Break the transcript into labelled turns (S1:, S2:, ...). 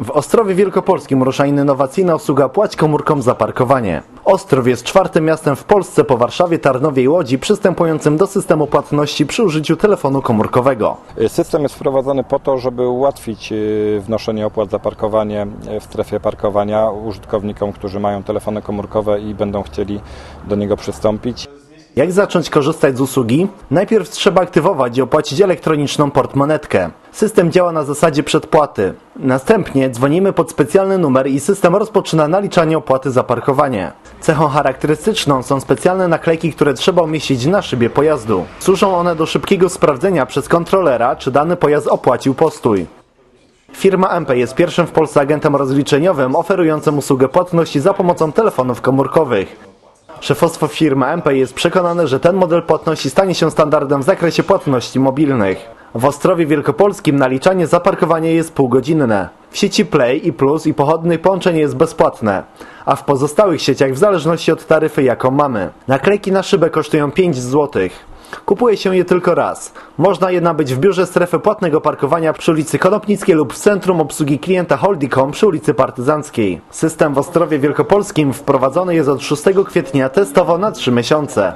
S1: W Ostrowie Wielkopolskim rusza innowacyjna usługa Płać komórką za parkowanie. Ostrów jest czwartym miastem w Polsce po Warszawie, Tarnowie i Łodzi przystępującym do systemu płatności przy użyciu telefonu komórkowego.
S2: System jest wprowadzony po to, żeby ułatwić y, wnoszenie opłat za parkowanie y, w strefie parkowania użytkownikom, którzy mają telefony komórkowe i będą chcieli do niego przystąpić.
S1: Jak zacząć korzystać z usługi? Najpierw trzeba aktywować i opłacić elektroniczną portmonetkę. System działa na zasadzie przedpłaty. Następnie dzwonimy pod specjalny numer i system rozpoczyna naliczanie opłaty za parkowanie. Cechą charakterystyczną są specjalne naklejki, które trzeba umieścić na szybie pojazdu. Służą one do szybkiego sprawdzenia przez kontrolera, czy dany pojazd opłacił postój. Firma MP jest pierwszym w Polsce agentem rozliczeniowym oferującym usługę płatności za pomocą telefonów komórkowych. Szefostwo firmy MP jest przekonane, że ten model płatności stanie się standardem w zakresie płatności mobilnych. W Ostrowie Wielkopolskim naliczanie za parkowanie jest półgodzinne. W sieci Play i Plus i pochodnej połączenie jest bezpłatne, a w pozostałych sieciach w zależności od taryfy jaką mamy. Naklejki na szybę kosztują 5 zł. Kupuje się je tylko raz. Można je nabyć w biurze strefy płatnego parkowania przy ulicy Konopnickiej lub w Centrum Obsługi Klienta Holdicom przy ulicy Partyzanckiej. System w Ostrowie Wielkopolskim wprowadzony jest od 6 kwietnia testowo na 3 miesiące.